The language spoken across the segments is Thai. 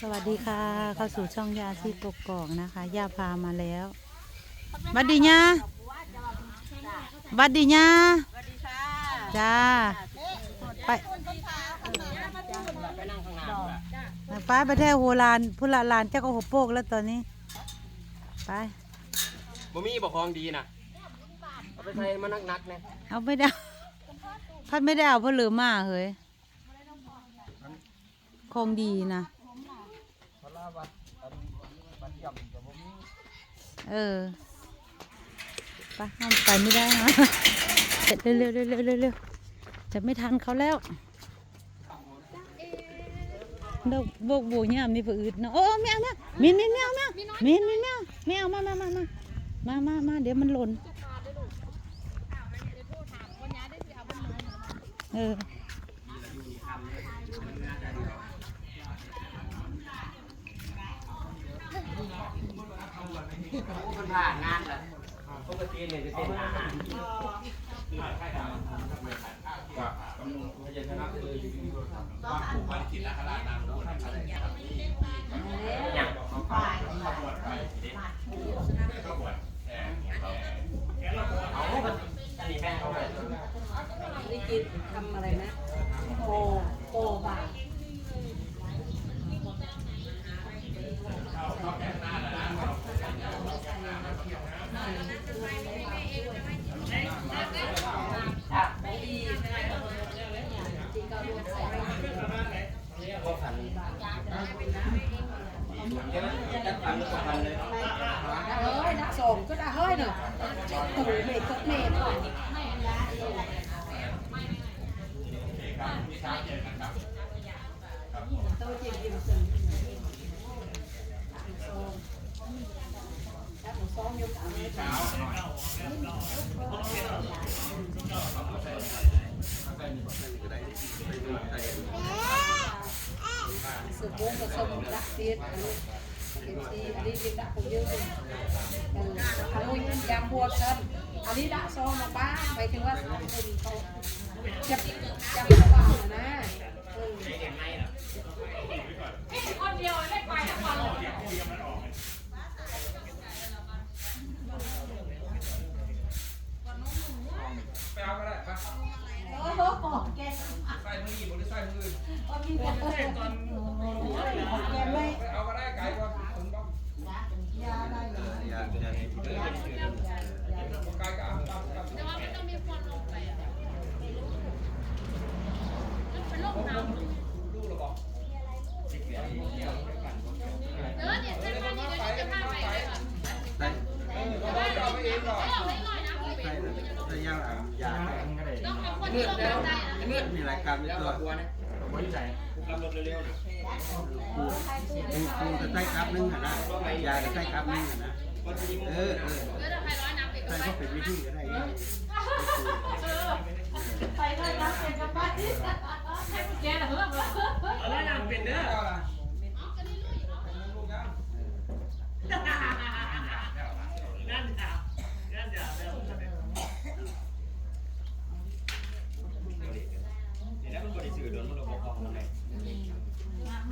สวัสดีค่ะ เข้าสู่ช่องยาที่กกอกนะคะยาพามาแล้วบัดดีญาบัดดีญาจ้าไปไปไปแท่โหลานพุละลานเจ้าก็หัวโปกแล้วตอนนี้ ไปบ่มีบ่ของดีนะเอาไปใส่มานักๆนะเอาไม่ได้พัดไม่ได้เอาเพราะเหลือมาเฮ้ย คงดีนะเออไปเอาไปไม่ได้นะเสร็จเร็วเร็วเร็วเร็วจะไม่ทันเขาแล้วดอกบกบัวยามนี่ผืดเนาะโอ้แมวแมวมินมินแมวแมวมินมินแมวแมวมามามามามามามาเดี๋ยวมันหล่นเออ คนผ่านงานแหละปกติเนี่ยจะเป็นอาหารอย่างเอาอันนี้แป้งเขาเลยนี่กินทำอะไรนะโปโปบา ก็พันจะพันก็พันเลย เฮ้ยนักส่งก็ได้เฮ้ยเนอะตู่เมฆก็เมฆก่อนโตเจียมยิมซึงแล้วผมซ้อมอยู่กับอะไร สืบวงผสมรักเทียนอันนี้เอ็มซีอันนี้ยิงดักผมเยอะเลยอันนี้ยำบัวกันอันนี้ดักซองมาบ้างไปถึงว่าคนเขาจะจะไม่ฟังนะเออไปเอาก็ได้ปะ โอ้โหบอแกใส่มือหยิบหรือใส่มืออื่นว่ามีแต่เส้นตอนแกไม่เอาก็ได้ไกลกว่าถึงบ้างยาได้เลยไกลก็เอาแต่ว่ามันต้องมีคนลงไปอะเป็นโรคน้ำลูกหรอบอกเออเนี่ยเส้นมันนี่เดี๋ยวจะพาไปเลยก่อนเออเราจะเอาไปเองก่อน เมื่อแล้วเมื่อมี รายการไม่ตัวตัวนะผมไม่ใส่รับรถเร็วๆนะกูจะใส่ครับนึงอะนะยาจะใส่ครับนึงอะนะเออเออใส่ก็เป็นวิธีก็ได้ไปเลยนะเป็นกระป๋าที่ให้พวกแกเหรอเพื่อนเอาแล้วนางเป็นเด้อเอาล่ะลูกยัง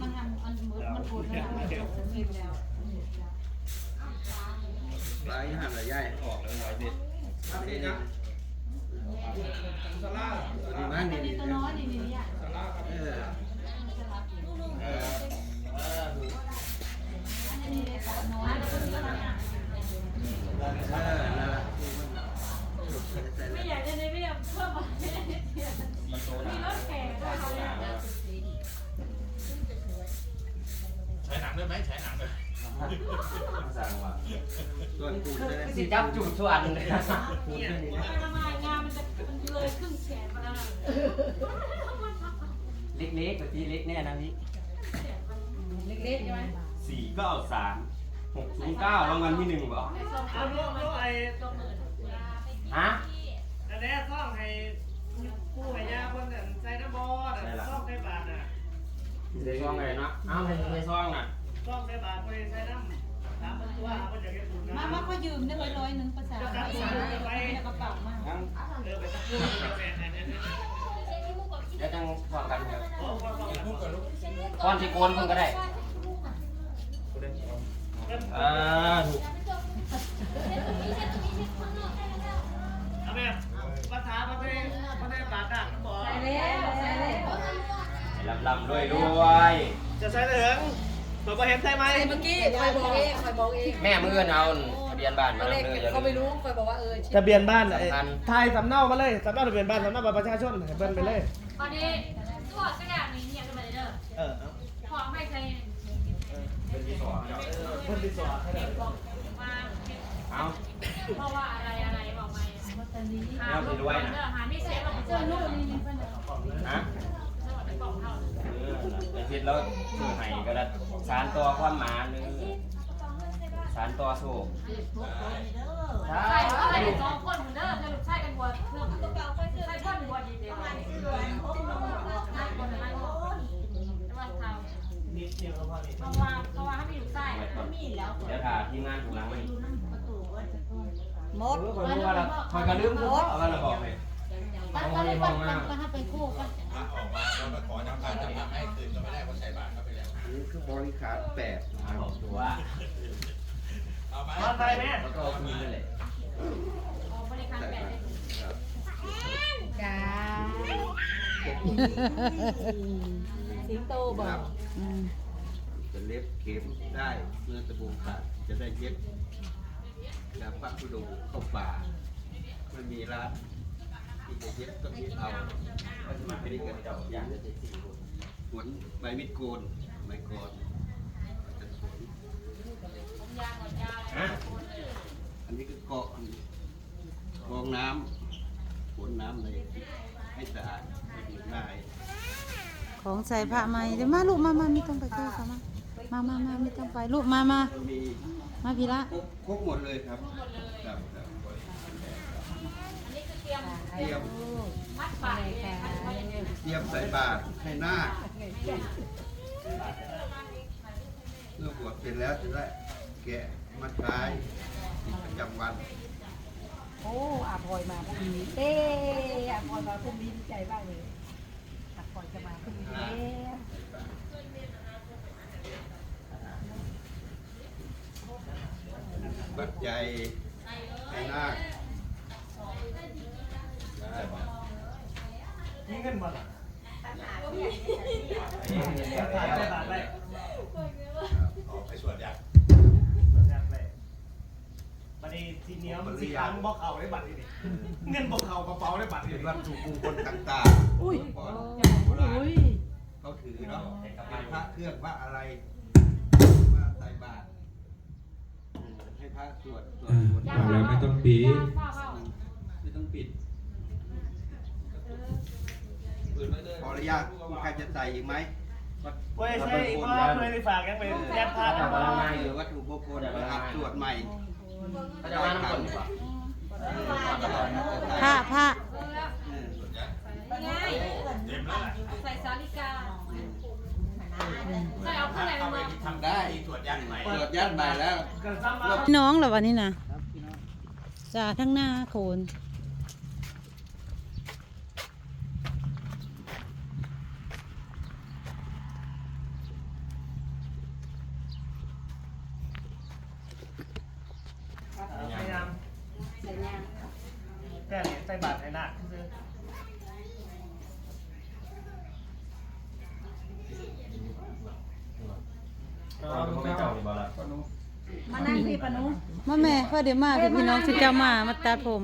มันทำมันเหมือนมันปวดแล้ว มันกินแล้วปลายหันละยายออกแล้วร้อยเด็ดทำเองนะสลาดีมากนี่นี่ตัวน้อยนี่นี่อะสลาครับเออเอออันนี้เลยตัวน้อยเออนั่นแหละไม่ ส่วนกูจะได้สิจับจุดส่วนเลยกูจะนี่ไปทำไมงานมันจะมันเลยครึ่งแสนมาแล้วเล็กๆแบบที่เล็กแน่นะนี่เล็กๆใช่ไหมสี่เก้าสามหกศูนย์เก้ารางวัลที่หนึ่งบอเอาลูกลูกไอ้ฮะอันนี้ซ่องให้ผู้ให้ยาคนนั้นใส่น้ำบอดซ่องใส่บาทน่ะใส่ซองไงเนาะอ้าวไม่ใส่ซองน่ะ ซ่องใส่บาทคนใส่น้ำถามมันตัวมันจะเก็บบุญนะมามาก็ยืมได้ร้อยหนึ่งภาษาภาษาในกระเป๋ามาทั้งเออไปสักครู่แฟนอันนี้เดี๋ยวจังพอกันครับโอ้โหพูดกับลูกก้อนที่โกนคนก็ได้อ่าถูกเอาแม่ปัญหาประเทศประเทศปากอะบอกใส่แล้วใส่แล้วลำลำด้วยด้วยจะใช้เหลือง เปิดมาเห็นใช่ไหมใส่เมื่อกี้คอยบอกเองคอยบอกเองแม่มือเอาทะเบียนบ้านมาตอนแรกเลยอย่าเขาไม่ลืรู้มคอยบอกว่าเออทะเบียนบ้านไอ้สำคัญไทยสำเนามาเลยสำเนาทะเบียนบ้านสำเนาบัตรประชาชนให้เบิ้ลไปเลยตอนนี้ตัวกระดาษนี้เนี่ยกันไปเด้อเออเอาขอไม่ใช่เบิ้ลที่สองให้ได้มาเอาเพราะว่าอะไรอะไรบอกไปหาเอาไปด้วยนะหาไม่เซฟเราเจอลูกนี่นี่เพิ่นฮะ เป็นกล่องเท่า เออไอ้คิดแล้วซื้อให้ก็ได้สารตัวความหมาหรือสารตัวโซ่ใช่อะไรสองคนเด้อจะลูกชายกันบวชเพื่อนใช่พ่อนบวชดีเดียวกันนั่งคนนั่งคนแต่ว่าเขานิดเดียวก็พอนี่เพราะว่าเพราะว่าถ้ามีลูกชายเดี๋ยวถาทีมงานถูกล้างไว้หมดเออคนรู้ว่าเราคอยกระลืมรู้ว่าเราบอกเล ยก็ก็เลยปันปันปันถ้าเป็นคู่ก็พระออกมาแล้วมาขอน้ำตาลจำนำให้คืนก็ไม่ได้เพราะใส่บาตรเข้าไปแล้ว นี่คือบริการแปดบอกตัวเอาไหมมาไทยแม่แล้วก็เอาคืนนั่นแหละออกบริการแบบนี้จ้าสิงโตบอก อืมจะเล็บเข็มได้เมื่อตะบูขาดจะได้เย็บแล้วพระธุดงค์เข้าป่าไม่มีร้าน ที่จะเย็บต้องเย็บเอาไม่ได้กันเจ้าอย่างหวนใบมิดโกนไม้กรยางหมดยาฮะอันนี้ก็เกาะกรองน้ำขนน้ำในให้สะอาดให้ดื่มได้ของใส่ผ้าไหมเดี๋ยวมาลูกมามาไม่ต้องไปเข้าค่ะมามามามาไม่ต้องไปลูกมามาก็มีมาพี่ละครบครบหมดเลยครับครับครับ อันนี้คือ เตรียมเตรียมมัดปากเนี่ยมัดไว้อย่างเงี้ยเตรียมใส่บาตรให้หน้าคเมื่อบวชเสร็จแล้วจะได้แกะมัดท้ายกิจประจำวัน โอ้อาพลอยมาพรุ่งนี้เอ๊อาพลอยมาพรุ่งนี้ดีใจมากเลยอาพลอยจะมาพรุ่งนี้แล้วบัดใจยให้หน้าค นี่เงินหมดอะอันนี้เรียบร้ถ่าอยยได้แล้วบาทได้ออกไปสวดยักษ์สัญญาณได้บัตรนี้ทีเหนี้ยวมันสีขาวบอกเขาได้บัตรนี่ดิเงินบอกเขากระเป๋าได้บัตรนี่เป็นดิวัตถุมงคลต่างๆอุ้ยเขาถือเนาะเป็นพระเครื่องพระอะไรพระใส่บาตรให้พระสวดสวดมนต์ยาแล้วไม่ต้องปีดเฝ้าเฝ้าไม่ต้องปิด ขออนุญาตมีใครจะใส่อีกไหมเว้ยใช่อีกว่าเคยได้ฝากยังไปยัดพาถ้ากันจะมามาง่ายหอรือยู่วัตถุมงคลนะครับสวดใหม่ถ้าจะมาน้ำคนดีกว่าผ้าผ้าเออง่ายเต็มแล้วแหละใส่สาลิกาใส่เอาข้างในเข้าไปมาทำได้สวดยักษ์ใหม่สวดยัดใหม่แล้วกันซ้ำมาพี่น้องเหรอวันนี้นะจ่าทั้งหน้าโขน พยายาม ใส่งาน แต่เนี่ย ใส่บาตรให้หนักเราเป็นคนไม่เจ้าดีบ่ละมานั่งที่ปะนุ มาแม่พ่อเดี๋ยวมาพี่น้องชุดเจ้ามามาตัดผม